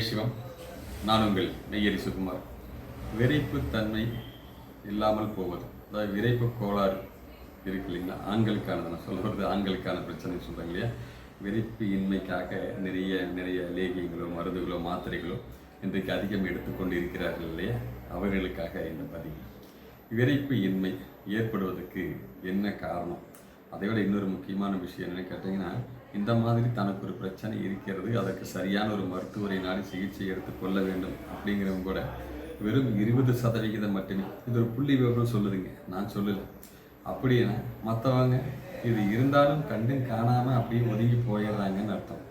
சிவம். நான் உங்கள் மெய்யரி சுகுமார். விரைப்புத்தன்மை இல்லாமல் போவது. அதாவது விரைப்பு கோளாறு இருக்கு இல்லைங்களா? ஆண்களுக்கானது நான் சொல்ல வருது ஆண்களுக்கான பிரச்சனை சொல்கிறேன் இல்லையா? விரைப்பு இன்மைக்காக நிறைய நிறைய லேகியங்களோ மருந்துகளோ மாத்திரைகளோ இன்றைக்கு அதிகம் எடுத்துக்கொண்டு இருக்கிறார்கள் இல்லையா? அவர்களுக்காக இந்த பதிவு. விரைப்பு இன்மை ஏற்படுவதற்கு என்ன காரணம்? அதை விட இன்னொரு முக்கியமான விஷயம் என்னென்னு கேட்டிங்கன்னா இந்த மாதிரி தனக்கு ஒரு பிரச்சனை இருக்கிறது அதற்கு சரியான ஒரு மருத்துவரை நாடி சிகிச்சை எடுத்துக்கொள்ள வேண்டும் அப்படிங்கிறவங்க கூட வெறும் இருபது சதவிகிதம் மட்டுமே. இது ஒரு புள்ளி விவரம் சொல்லுதுங்க. நான் சொல்லலை. அப்படின்னா மற்றவங்க இது இருந்தாலும் கண்டும் காணாமல் அப்படியே ஒதுங்கி போயிடுறாங்கன்னு அர்த்தம்.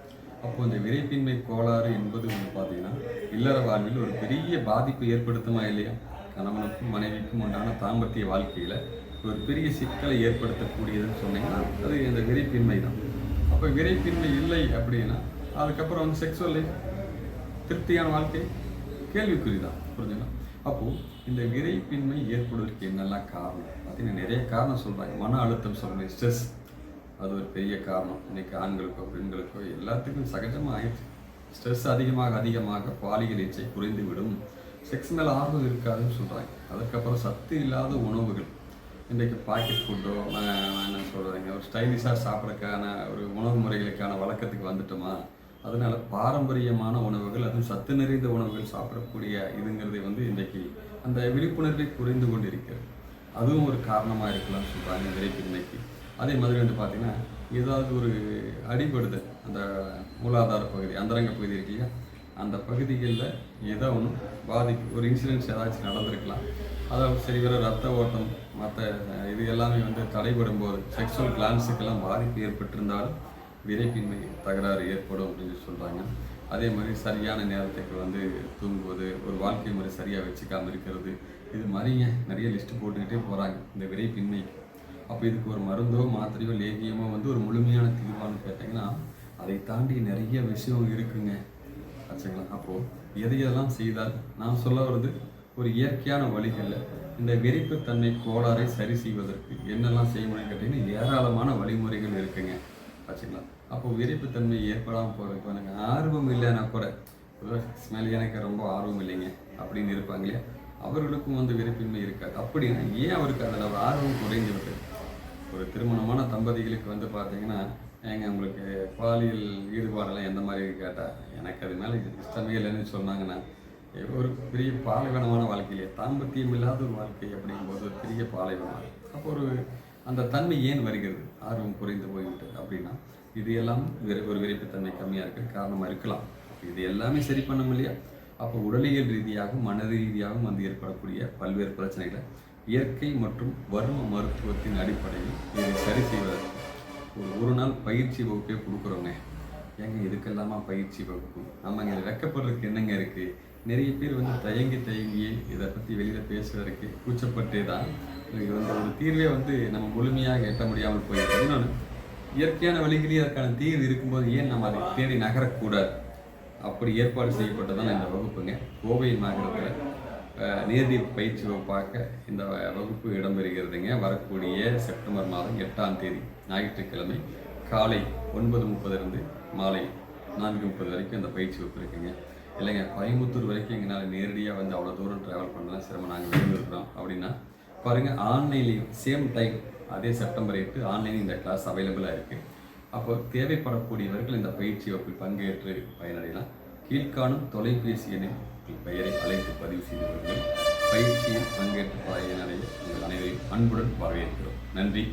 அப்போ இந்த விரைப்பின்மை கோளாறு என்பது வந்து பார்த்தீங்கன்னா இல்லற வாழ்வில் ஒரு பெரிய பாதிப்பு ஏற்படுத்துமா இல்லையா? கணவனுக்கும் மனைவிக்கும் உண்டான தாம்பத்திய வாழ்க்கையில் ஒரு பெரிய சிக்கலை ஏற்படுத்தக்கூடியதுன்னு சொன்னீங்கன்னா அது இந்த விரைப்பின்மை தான் அப்போ விரைப்பின்மை இல்லை அப்படின்னா அதுக்கப்புறம் வந்து செக்ஸுவல் லைஃப் திருப்தியான வாழ்க்கை கேள்விக்குறி தான் புரிஞ்சுங்களா அப்போது இந்த விரைப்பின்மை ஏற்படுவதற்கு என்னெல்லாம் காரணம்? பார்த்தீங்கன்னா நிறைய காரணம் சொல்கிறாங்க மன அழுத்தம் சொல்கிறேன் ஸ்ட்ரெஸ் அது ஒரு பெரிய காரணம். இன்றைக்கி ஆண்களுக்கோ பெண்களுக்கோ எல்லாத்துக்கும் சகஜமாக ஆயிடுச்சு. ஸ்ட்ரெஸ் அதிகமாக அதிகமாக பாலியல் இச்சை குறைந்து விடும் செக்ஸ் மேலே ஆர்வம் இருக்காதுன்னு சொல்கிறாங்க அதுக்கப்புறம் சத்து இல்லாத உணவுகள். இன்றைக்கு பாக்கெட் ஃபுட்டோ என்ன சொல்கிறேங்க ஒரு ஸ்டைலிஷாக சாப்பிட்றதுக்கான ஒரு உணவு முறைகளுக்கான வழக்கத்துக்கு வந்துட்டோமா? அதனால் பாரம்பரியமான உணவுகள் அதுவும் சத்து நிறைந்த உணவுகள் சாப்பிடக்கூடிய இதுங்கிறது வந்து இன்றைக்கு அந்த விழிப்புணர்வை குறைந்து கொண்டு இருக்கிறது அதுவும் ஒரு காரணமாக இருக்கலாம்னு சொல்கிறாங்க விரைப்பின்மைக்கு அதே மாதிரி வந்து பார்த்திங்கன்னா ஏதாவது ஒரு அடிபடுது அந்த மூலாதார பகுதி அந்தரங்க பகுதி இருக்கு இல்லையா? அந்த பகுதிகளில் ஏதோ ஒன்று பாதிக்கு ஒரு இன்சிடென்ட்ஸ் ஏதாச்சும் நடந்திருக்கலாம். அதாவது சரி வர ரத்த ஓட்டம் மற்ற இது எல்லாமே வந்து தடைபடும் போது செக்ஷுவல் கிளான்ஸுக்கெல்லாம் பாதிப்பு ஏற்பட்டிருந்தாலும் விரைப்பின்மை தகராறு ஏற்படும் அப்படின்னு சொல்கிறாங்க அதே மாதிரி சரியான நேரத்துக்கு வந்து தூங்குவது ஒரு வாழ்க்கை முறை சரியாக வச்சுக்காமல் இருக்கிறது இது மாதிரிங்க நிறைய லிஸ்ட்டு போட்டுக்கிட்டே போகிறாங்க இந்த விரைப்பின்மைக்கு அப்போ இதுக்கு ஒரு மருந்தோ மாத்திரையோ லேகியமோ வந்து ஒரு முழுமையான தீர்வான்னு கேட்டிங்கன்னா அதை தாண்டி நிறைய விஷயம் இருக்குங்க. ஆச்சுங்களா அப்போது எதையெல்லாம் செய்தால் நான் சொல்ல வர்றது ஒரு இயற்கையான வழிகளில் இந்த விரைப்புத்தன்மை கோளாறை சரி செய்வதற்கு என்னெல்லாம் செய்ய முடியும் கேட்டிங்கன்னா ஏராளமான வழிமுறைகள் இருக்குங்க. ஆச்சுங்களா? அப்போது விரைப்புத்தன்மை ஏற்படாமல் போகிறதுக்கு எனக்கு ஆர்வம் இல்லைன்னா கூட ஸ்மெல் எனக்கு ரொம்ப ஆர்வம் இல்லைங்க அப்படின்னு இருப்பாங்க இல்லையா? அவர்களுக்கும் வந்து விரைப்பின்மை இருக்காது. அப்படின்னா ஏன் அவருக்கு அதில் ஒரு ஆர்வம் குறைந்து விட்டது? ஒரு திருமணமான தம்பதிகளுக்கு வந்து பார்த்தீங்கன்னா ஏங்க உங்களுக்கு பாலியல் ஈடுபாடெல்லாம் எந்த மாதிரி கேட்டால் எனக்கு அது மேலே இஷ்டமே இல்லைன்னு சொன்னாங்கன்னா ஒரு பெரிய பாலைவனமான வாழ்க்கையிலே தாம்பத்தியம் இல்லாத ஒரு வாழ்க்கை அப்படிங்கும்போது ஒரு பெரிய பாலைவனம். அப்போ ஒரு அந்த தன்மை ஏன் வருகிறது? ஆர்வம் குறைந்து போய்விட்டது அப்படின்னா இது எல்லாம் விரை ஒரு விரைப்புத்தன்மை கம்மியாக இருக்க காரணமாக இருக்கலாம். இது எல்லாமே சரி பண்ண முடியா அப்போ உடலியல் ரீதியாகவும் மன ரீதியாகவும் வந்து ஏற்படக்கூடிய பல்வேறு பிரச்சனைகளை இயற்கை மற்றும் வர்ம மருத்துவத்தின் அடிப்படையில் இதை சரி செய்வது ஒரு ஒரு நாள் பயிற்சி வகுப்பே கொடுக்குறோங்க. ஏங்க இதுக்கெல்லாமா பயிற்சி வகுப்பு? ஆமாங்க இது வெக்கப்படுறதுக்கு என்னங்க இருக்குது நிறைய பேர் வந்து தயங்கி தயங்கி இதை பற்றி வெளியில் பேசுவதற்கு கூச்சப்பட்டே தான் இது வந்து ஒரு தீர்வே வந்து நம்ம முழுமையாக எட்ட முடியாமல் போயிருக்கு இன்னொன்று இயற்கையான வழிகளே அதற்கான தீர்வு இருக்கும்போது ஏன் நம்ம அதை தேடி நகரக்கூடாது? அப்படி ஏற்பாடு செய்யப்பட்டதான் இந்த வகுப்புங்க. கோவை நகரத்தில் அஹ், பயிற்சி வகுப்பாக இந்த வகுப்பு இடம்பெறுகிறதுங்க. வரக்கூடிய செப்டம்பர் மாதம் எட்டாம் தேதி ஞாயிற்றுக்கிழமை காலை ஒன்பது முப்பதுலேருந்து மாலை நான்கு முப்பது வரைக்கும் இந்த பயிற்சி வகுப்பு இருக்குங்க. இல்லைங்க கோயம்புத்தூர் வரைக்கும் எங்களால் நேரடியாக வந்து அவ்வளோ தூரம் ட்ராவல் பண்ணலாம். சிரமம் நாங்கள் விரும்பியிருக்கிறோம் அப்படின்னா பாருங்கள் ஆன்லைன்லேயும் சேம் டைம் அதே செப்டம்பர் எட்டு ஆன்லைன் இந்த கிளாஸ் அவைலபிளாக இருக்குது அப்போ தேவைப்படக்கூடியவர்கள் இந்த பயிற்சி வகுப்பில் பங்கேற்று பயனடையலாம். கீழ்காணும் தொலைபேசி எண்ணில் உங்கள் பெயரை அழைத்து பதிவு செய்து கொள்ளுங்கள். பயிற்சியில் பங்கேற்று பயனடைய உங்கள் அனைவரையும் அன்புடன் வரவேற்கிறோம். நன்றி.